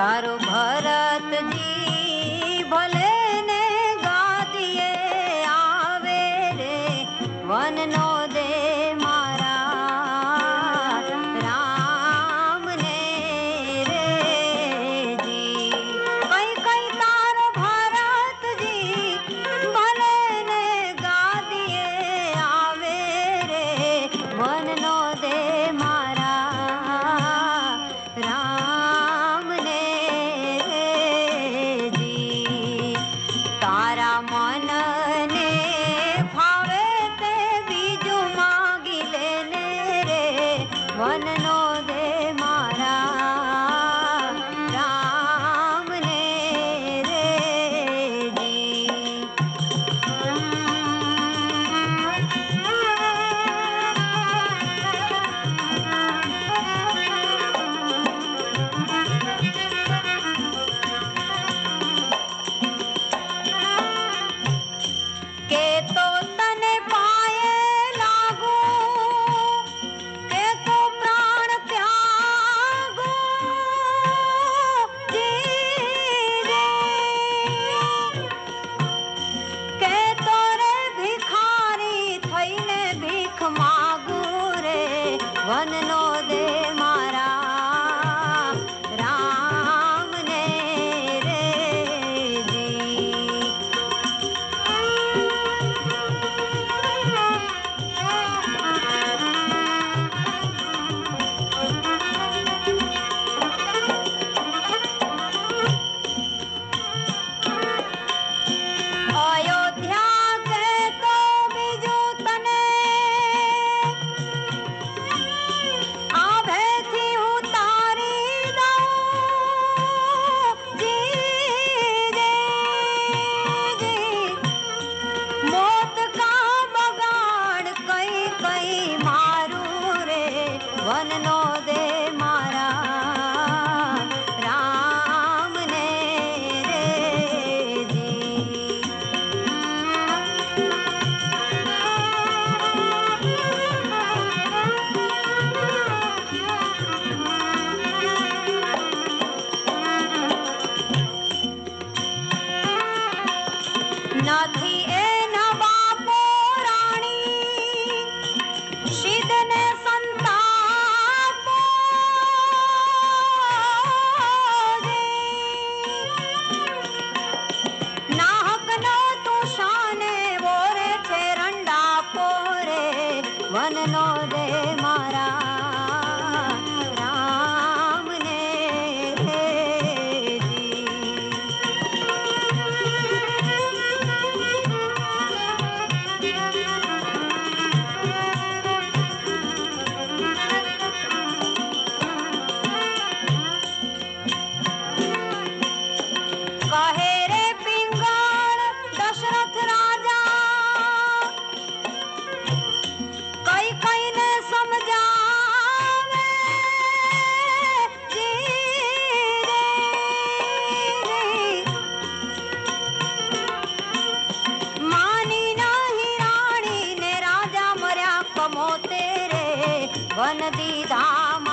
તારો ભરતજી ભલે તારા મનને के तो वननो दे मारा। वनदी धाम